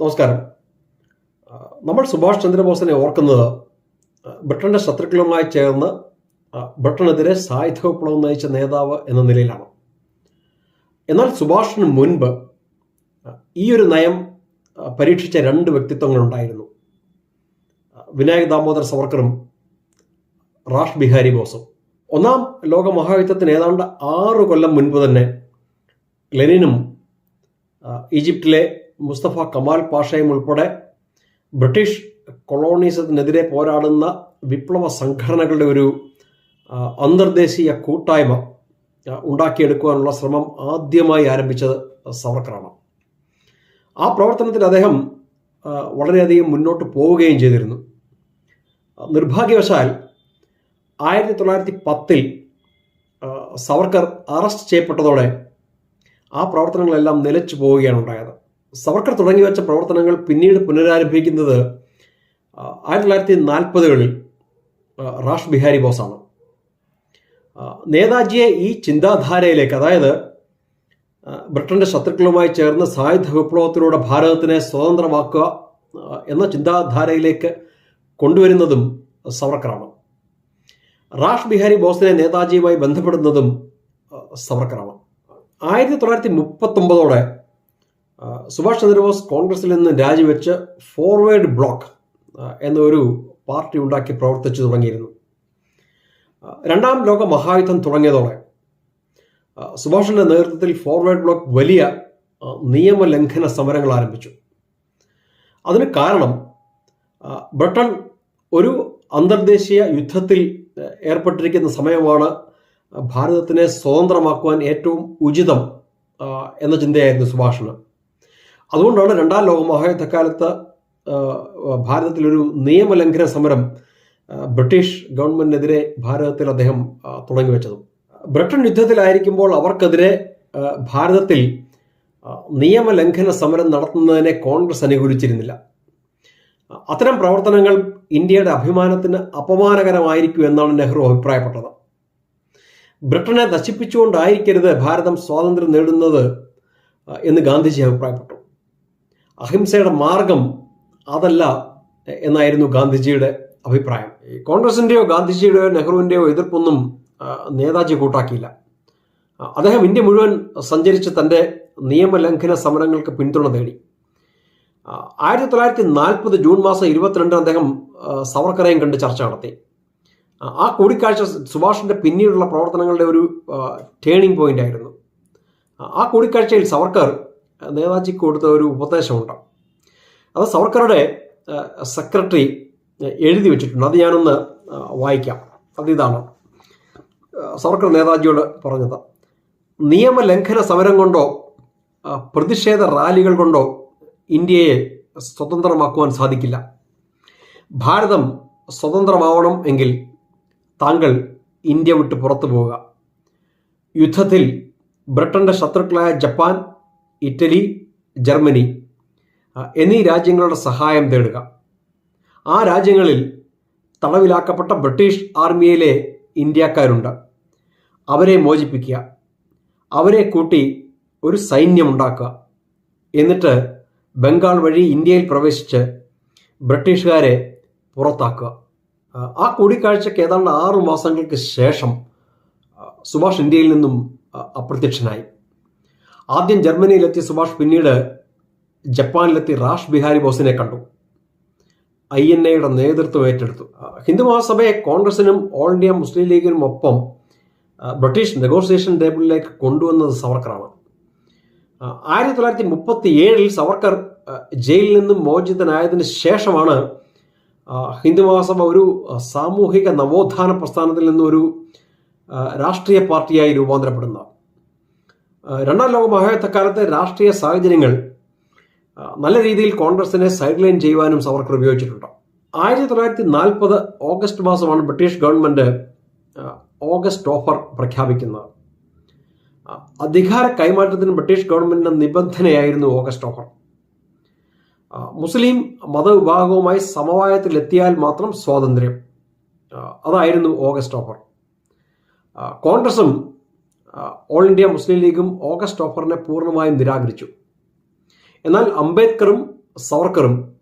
നമസ്കാരം. നമ്മൾ സുഭാഷ് ചന്ദ്രബോസിനെ ഓർക്കുന്നത് ബ്രിട്ടന്റെ ശത്രുക്കളുമായി ചേർന്ന് ബ്രിട്ടനെതിരെ സായുധ വിപ്ലവം നയിച്ച നേതാവ് എന്ന നിലയിലാണ്. എന്നാൽ സുഭാഷിന് മുൻപ് ഈ ഒരു നയം പരീക്ഷിച്ച രണ്ട് വ്യക്തിത്വങ്ങൾ ഉണ്ടായിരുന്നു. വിനായക് ദാമോദർ സവർക്കറും റാഷ് ബിഹാരി ബോസും. ഒന്നാം ലോക മഹായുദ്ധത്തിന് ഏതാണ്ട് ആറു കൊല്ലം മുൻപ് തന്നെ ലെനിനും ഈജിപ്തിലെ മുസ്തഫ കമാൽ പാഷയും ഉൾപ്പെടെ ബ്രിട്ടീഷ് കൊളോണിസത്തിനെതിരെ പോരാടുന്ന വിപ്ലവ സംഘടനകളുടെ ഒരു അന്തർദേശീയ കൂട്ടായ്മ ഉണ്ടാക്കിയെടുക്കുവാനുള്ള ശ്രമം ആദ്യമായി ആരംഭിച്ചത് സവർക്കറാണ്. ആ പ്രവർത്തനത്തിൽ അദ്ദേഹം വളരെയധികം മുന്നോട്ട് പോവുകയും ചെയ്തിരുന്നു. നിർഭാഗ്യവശാൽ ആയിരത്തി തൊള്ളായിരത്തി പത്തിൽ സവർക്കർ അറസ്റ്റ് ചെയ്യപ്പെട്ടതോടെ ആ പ്രവർത്തനങ്ങളെല്ലാം നിലച്ചു പോവുകയാണ് ഉണ്ടായത്. സവർക്കർ തുടങ്ങി വെച്ച പ്രവർത്തനങ്ങൾ പിന്നീട് പുനരാരംഭിക്കുന്നത് ആയിരത്തി തൊള്ളായിരത്തി നാൽപ്പതുകളിൽ റാഷ് ബിഹാരി ബോസാണ്. നേതാജിയെ ഈ ചിന്താധാരയിലേക്ക് അതായത് ബ്രിട്ടന്റെ ശത്രുക്കളുമായി ചേർന്ന് സായുധ വിപ്ലവത്തിലൂടെ ഭാരതത്തിനെ സ്വതന്ത്രമാക്കുക എന്ന ചിന്താധാരയിലേക്ക് കൊണ്ടുവരുന്നതും സവർക്കറാണ്. റാഷ് ബിഹാരി ബോസിനെ നേതാജിയുമായി ബന്ധപ്പെടുന്നതും സവർക്കറാണ്. ആയിരത്തി തൊള്ളായിരത്തി മുപ്പത്തൊമ്പതോടെ സുഭാഷ് ചന്ദ്രബോസ് കോൺഗ്രസിൽ നിന്ന് രാജിവെച്ച് ഫോർവേഡ് ബ്ലോക്ക് എന്ന എന്നൊരു പാർട്ടി ഉണ്ടാക്കി പ്രവർത്തിച്ചു തുടങ്ങിയിരുന്നു. രണ്ടാം ലോക മഹായുദ്ധം തുടങ്ങിയതോടെ സുഭാഷിന്റെ നേതൃത്വത്തിൽ ഫോർവേഡ് ബ്ലോക്ക് വലിയ നിയമലംഘന സമരങ്ങൾ ആരംഭിച്ചു. അതിന് കാരണം ബ്രിട്ടൻ ഒരു അന്തർദേശീയ യുദ്ധത്തിൽ ഏർപ്പെട്ടിരിക്കുന്ന സമയമാണ് ഭാരതത്തിനെ സ്വതന്ത്രമാക്കുവാൻ ഏറ്റവും ഉചിതം എന്ന ചിന്തയായിരുന്നു സുഭാഷിന്. അതുകൊണ്ടാണ് രണ്ടാം ലോക മഹായുദ്ധക്കാലത്ത് ആ, ഭാരതത്തിലൊരു നിയമലംഘന സമരം ബ്രിട്ടീഷ് ഗവൺമെന്റിനെതിരെ ഭാരതത്തിൽ അദ്ദേഹം തുടങ്ങി വെച്ചതും. ബ്രിട്ടൻ യുദ്ധത്തിലായിരിക്കുമ്പോൾ അവർക്കെതിരെ ഭാരതത്തിൽ നിയമലംഘന സമരം നടത്തുന്നതിനെ കോൺഗ്രസ് അനുകൂലിച്ചിരുന്നില്ല. അത്തരം പ്രവർത്തനങ്ങൾ ഇന്ത്യയുടെ അഭിമാനത്തിന് അപമാനകരമായിരിക്കും എന്നാണ് നെഹ്റു അഭിപ്രായപ്പെട്ടത്. ബ്രിട്ടനെ നശിപ്പിച്ചുകൊണ്ടായിരിക്കരുത് ഭാരതം സ്വാതന്ത്ര്യം നേടുന്നത് എന്ന് ഗാന്ധിജി അഭിപ്രായപ്പെട്ടു. അഹിംസയുടെ മാർഗം അതല്ല എന്നായിരുന്നു ഗാന്ധിജിയുടെ അഭിപ്രായം. കോൺഗ്രസിന്റെയോ ഗാന്ധിജിയുടെയോ നെഹ്റുവിന്റെയോ എതിർപ്പൊന്നും നേതാജി കൂട്ടാക്കിയില്ല. അദ്ദേഹം ഇന്ത്യ മുഴുവൻ സഞ്ചരിച്ച് തന്റെ നിയമലംഘന സമരങ്ങൾക്ക് പിന്തുണ നേടി. ആയിരത്തി തൊള്ളായിരത്തി നാൽപ്പത് ജൂൺ മാസം ഇരുപത്തിരണ്ടിന് അദ്ദേഹം സവർക്കറേയും കണ്ട് ചർച്ച നടത്തി. ആ, കൂടിക്കാഴ്ച സുഭാഷിന്റെ പിന്നീടുള്ള പ്രവർത്തനങ്ങളുടെ ഒരു ടേണിംഗ് പോയിന്റ് ആയിരുന്നു. ആ കൂടിക്കാഴ്ചയിൽ സവർക്കർ ആ, നേതാജിക്ക് കൊടുത്ത ഒരു ഉപദേശമുണ്ട്. അത് സവർക്കറുടെ സെക്രട്ടറി എഴുതി വെച്ചിട്ടുണ്ട്. അത് ഞാനൊന്ന് വായിക്കാം. അത് ഇതാണ്. സവർക്കർ നേതാജിയോട് പറഞ്ഞത് നിയമലംഘന സമരം കൊണ്ടോ പ്രതിഷേധ റാലികൾ കൊണ്ടോ ഇന്ത്യയെ സ്വതന്ത്രമാക്കുവാൻ സാധിക്കില്ല. ഭാരതം സ്വതന്ത്രമാവണം എങ്കിൽ താങ്കൾ ഇന്ത്യ വിട്ട് പുറത്തു പോവുക. യുദ്ധത്തിൽ ബ്രിട്ടന്റെ ശത്രുക്കളായ ജപ്പാൻ ഇറ്റലി ജർമ്മനി എന്നീ രാജ്യങ്ങളുടെ സഹായം തേടുക. ആ രാജ്യങ്ങളിൽ തടവിലാക്കപ്പെട്ട ബ്രിട്ടീഷ് ആർമിയിലെ ഇന്ത്യക്കാരുണ്ട്. അവരെ മോചിപ്പിക്കുക. അവരെ കൂട്ടി ഒരു സൈന്യമുണ്ടാക്കുക. എന്നിട്ട് ബംഗാൾ വഴി ഇന്ത്യയിൽ പ്രവേശിച്ച് ബ്രിട്ടീഷുകാരെ പുറത്താക്കുക. ആ, കൂടിക്കാഴ്ചയ്ക്ക് ഏതാണ്ട് ആറു മാസങ്ങൾക്ക് ശേഷം സുഭാഷ് ഇന്ത്യയിൽ നിന്നും അപ്രത്യക്ഷനായി. ആദ്യം ജർമ്മനിയിലെത്തിയ സുഭാഷ് പിന്നീട് ജപ്പാനിലെത്തി റാഷ് ബിഹാരി ബോസിനെ കണ്ടു. ഐ എൻ എയുടെ നേതൃത്വം ഏറ്റെടുത്തു. ഹിന്ദു മഹാസഭയെ കോൺഗ്രസിനും ഓൾ ഇന്ത്യ മുസ്ലിം ലീഗിനും ഒപ്പം ബ്രിട്ടീഷ് നെഗോസിയേഷൻ ടേബിളിലേക്ക് കൊണ്ടുവന്നത് സവർക്കറാണ്. ആയിരത്തി തൊള്ളായിരത്തി മുപ്പത്തി ഏഴിൽ സവർക്കർ ജയിലിൽ നിന്നും മോചിതനായതിനു ശേഷമാണ് ഹിന്ദു മഹാസഭ ഒരു സാമൂഹിക നവോത്ഥാന പ്രസ്ഥാനത്തിൽ നിന്നൊരു ഒരു രാഷ്ട്രീയ പാർട്ടിയായി രൂപാന്തരപ്പെടുന്നത്. രണ്ടാം ലോക മഹായുദ്ധക്കാലത്തെ രാഷ്ട്രീയ സാഹചര്യങ്ങൾ നല്ല രീതിയിൽ കോൺഗ്രസിനെ സൈഡ് ലൈൻ ചെയ്യുവാനും സവർക്കർ ഉപയോഗിച്ചിട്ടുണ്ട്. ആയിരത്തി തൊള്ളായിരത്തി നാൽപ്പത് ഓഗസ്റ്റ് മാസമാണ് ബ്രിട്ടീഷ് ഗവൺമെന്റ് ഓഗസ്റ്റ് ഓഫർ പ്രഖ്യാപിക്കുന്നത്. അധികാര കൈമാറ്റത്തിന് ബ്രിട്ടീഷ് ഗവൺമെന്റിന്റെ നിബന്ധനയായിരുന്നു ഓഗസ്റ്റ് ഓഫർ. മുസ്ലിം മതവിഭാഗവുമായി സമവായത്തിലെത്തിയാൽ മാത്രം സ്വാതന്ത്ര്യം. അതായിരുന്നു ഓഗസ്റ്റ് ഓഫർ. കോൺഗ്രസും ഓൾ ഇന്ത്യ മുസ്ലിം ലീഗും ഓഗസ്റ്റ് ഓഫറിനെ പൂർണമായും നിരാകരിച്ചു. എന്നാൽ അംബേദ്കറും സവർക്കറും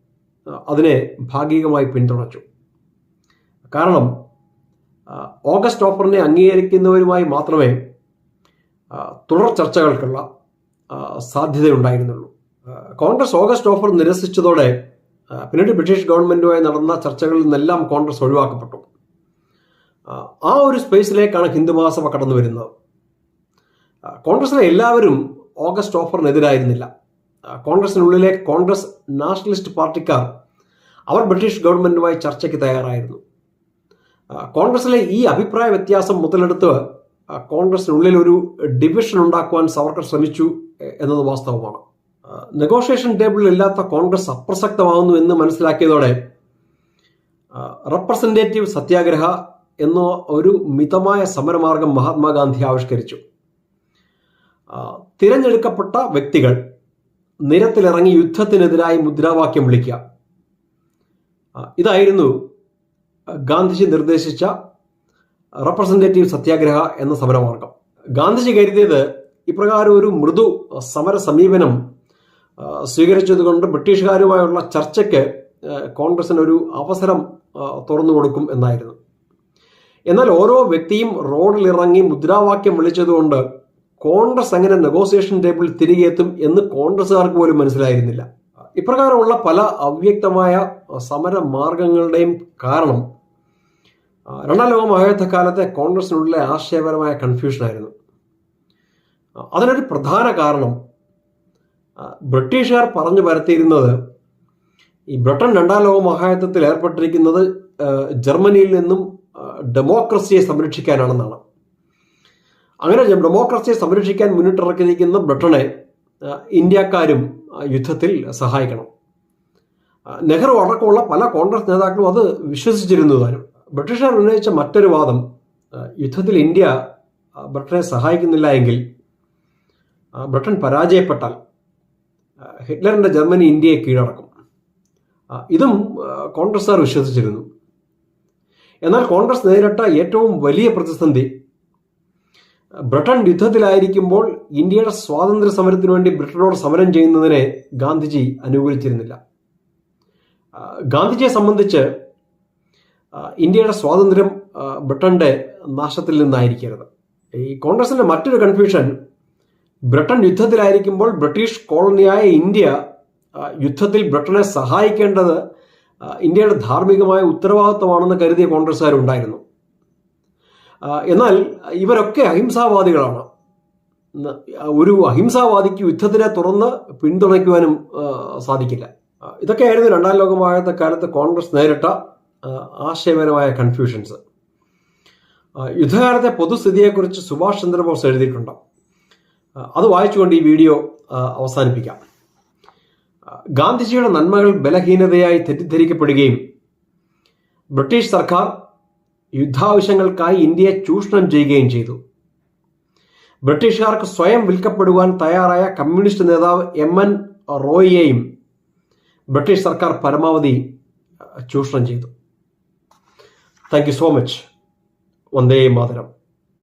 അതിനെ ഭാഗികമായി പിന്തുണച്ചു. കാരണം ഓഗസ്റ്റ് ഓഫറിനെ അംഗീകരിക്കുന്നവരുമായി മാത്രമേ തുടർ ചർച്ചകൾക്കുള്ള സാധ്യതയുണ്ടായിരുന്നുള്ളൂ. കോൺഗ്രസ് ഓഗസ്റ്റ് ഓഫർ നിരസിച്ചതോടെ പിന്നീട് ബ്രിട്ടീഷ് ഗവൺമെന്റുമായി നടന്ന ചർച്ചകളിൽ നിന്നെല്ലാം കോൺഗ്രസ് ഒഴിവാക്കപ്പെട്ടു. ആ, ഒരു സ്പേസിലേക്കാണ് ഹിന്ദു മഹാസഭ കടന്നു വരുന്നത് കോൺഗ്രസിലെ എല്ലാവരും ഓഗസ്റ്റ് ഓഫറിനെതിരായിരുന്നില്ല. കോൺഗ്രസിനുള്ളിലെ കോൺഗ്രസ് നാഷണലിസ്റ്റ് പാർട്ടിക്കാർ അവർ ബ്രിട്ടീഷ് ഗവൺമെന്റുമായി ചർച്ചയ്ക്ക് തയ്യാറായിരുന്നു. കോൺഗ്രസിലെ ഈ അഭിപ്രായ വ്യത്യാസം മുതലെടുത്ത് കോൺഗ്രസിനുള്ളിൽ ഒരു ഡിവിഷൻ ഉണ്ടാക്കുവാൻ സവർക്കർ ശ്രമിച്ചു എന്നത് വാസ്തവമാണ്. നെഗോഷിയേഷൻ ടേബിളിൽ ഇല്ലാത്ത കോൺഗ്രസ് അപ്രസക്തമാകുന്നു എന്ന് മനസ്സിലാക്കിയതോടെ റെപ്രസെന്റേറ്റീവ് സത്യാഗ്രഹ എന്ന ഒരു മിതമായ സമരമാർഗം മഹാത്മാഗാന്ധി ആവിഷ്കരിച്ചു. തിരഞ്ഞെടുക്കപ്പെട്ട വ്യക്തികൾ നിരത്തിലിറങ്ങി യുദ്ധത്തിനെതിരായി മുദ്രാവാക്യം വിളിക്കുക. ഇതായിരുന്നു ഗാന്ധിജി നിർദ്ദേശിച്ച റെപ്രസെന്റേറ്റീവ് സത്യാഗ്രഹ എന്ന സമരമാർഗം. ഗാന്ധിജി കരുതിയത് ഇപ്രകാരം ഒരു മൃദു സമര സമീപനം സ്വീകരിച്ചതുകൊണ്ട് ബ്രിട്ടീഷുകാരുമായുള്ള ചർച്ചയ്ക്ക് കോൺഗ്രസിന് ഒരു അവസരം തുറന്നു കൊടുക്കും എന്നായിരുന്നു. എന്നാൽ ഓരോ വ്യക്തിയും റോഡിലിറങ്ങി മുദ്രാവാക്യം വിളിച്ചതുകൊണ്ട് കോൺഗ്രസ് അങ്ങനെ നെഗോസിയേഷൻ ടേബിൾ തിരികെ എത്തും എന്ന് കോൺഗ്രസുകാർക്ക് പോലും മനസ്സിലായിരുന്നില്ല. ഇപ്രകാരമുള്ള പല അവ്യക്തമായ സമര മാർഗങ്ങളുടെയും കാരണം രണ്ടാം ലോക മഹായുദ്ധകാലത്തെ കോൺഗ്രസിനുള്ളിലെ ആശയപരമായ കൺഫ്യൂഷൻ ആയിരുന്നു. അതിനൊരു പ്രധാന കാരണം ബ്രിട്ടീഷുകാർ പറഞ്ഞു പരത്തിയിരുന്നത് ഈ ബ്രിട്ടൻ രണ്ടാം ലോക മഹായുദ്ധത്തിൽ ഏർപ്പെട്ടിരിക്കുന്നത് ജർമ്മനിയിൽ നിന്നും ഡെമോക്രസിയെ സംരക്ഷിക്കാനാണെന്നാണ്. അങ്ങനെ ഡെമോക്രസിയെ സംരക്ഷിക്കാൻ മുന്നിട്ടിറക്കിയിരിക്കുന്ന ബ്രിട്ടനെ ഇന്ത്യക്കാരും യുദ്ധത്തിൽ സഹായിക്കണം. നെഹ്റു അടക്കമുള്ള പല കോൺഗ്രസ് നേതാക്കളും അത് വിശ്വസിച്ചിരുന്നു താനും ബ്രിട്ടീഷുകാർ ഉന്നയിച്ച മറ്റൊരു വാദം യുദ്ധത്തിൽ ഇന്ത്യ ബ്രിട്ടനെ സഹായിക്കുന്നില്ല എങ്കിൽ ബ്രിട്ടൻ പരാജയപ്പെട്ടാൽ ഹിറ്റ്ലറിന്റെ ജർമ്മനി ഇന്ത്യയെ കീഴടക്കും. ഇതും കോൺഗ്രസ്സുകാർ വിശ്വസിച്ചിരുന്നു. എന്നാൽ കോൺഗ്രസ് നേരിട്ട ഏറ്റവും വലിയ പ്രതിസന്ധി ബ്രിട്ടൻ യുദ്ധത്തിലായിരിക്കുമ്പോൾ ഇന്ത്യയുടെ സ്വാതന്ത്ര്യ സമരത്തിനു വേണ്ടി ബ്രിട്ടനോട് സമരം ചെയ്യുന്നതിനെ ഗാന്ധിജി അനുകൂലിച്ചിരുന്നില്ല. ഗാന്ധിജിയെ സംബന്ധിച്ച് ഇന്ത്യയുടെ സ്വാതന്ത്ര്യം ബ്രിട്ടന്റെ നാശത്തിൽ നിന്നായിരിക്കരുത്. ഈ കോൺഗ്രസിന്റെ മറ്റൊരു കൺഫ്യൂഷൻ ബ്രിട്ടൻ യുദ്ധത്തിലായിരിക്കുമ്പോൾ ബ്രിട്ടീഷ് കോളനിയായ ഇന്ത്യ യുദ്ധത്തിൽ ബ്രിട്ടനെ സഹായിക്കേണ്ടത് ഇന്ത്യയുടെ ധാർമ്മികമായ ഉത്തരവാദിത്തമാണെന്ന് കരുതിയ കോൺഗ്രസ്സുകാരുണ്ടായിരുന്നു. എന്നാൽ ഇവരൊക്കെ അഹിംസാവാദികളാണ്. ഒരു അഹിംസാവാദിക്ക് യുദ്ധത്തിനെ തുറന്ന് പിന്തുണയ്ക്കുവാനും സാധിക്കില്ല. ഇതൊക്കെയായിരുന്നു രണ്ടാം ലോകമായത്തെ കാലത്ത് കോൺഗ്രസ് നേരിട്ട ആശയപരമായ കൺഫ്യൂഷൻസ് യുദ്ധകാലത്തെ പൊതുസ്ഥിതിയെക്കുറിച്ച് സുഭാഷ് ചന്ദ്രബോസ് എഴുതിയിട്ടുണ്ട്? അത് വായിച്ചുകൊണ്ട് ഈ വീഡിയോ അവസാനിപ്പിക്കാം. ഗാന്ധിജിയുടെ നന്മകൾ ബലഹീനതയായി തെറ്റിദ്ധരിക്കപ്പെടുകയും ബ്രിട്ടീഷ് സർക്കാർ യുദ്ധാവശ്യങ്ങൾക്കായി ഇന്ത്യയെ ചൂഷണം ചെയ്യുകയും ചെയ്തു. ബ്രിട്ടീഷുകാർക്ക് സ്വയം വിൽക്കപ്പെടുവാൻ തയ്യാറായ കമ്മ്യൂണിസ്റ്റ് നേതാവ് എം എൻ റോയിയെയും ബ്രിട്ടീഷ് സർക്കാർ പരമാവധി ചൂഷണം ചെയ്തു. Thank you so much. Vande Mataram.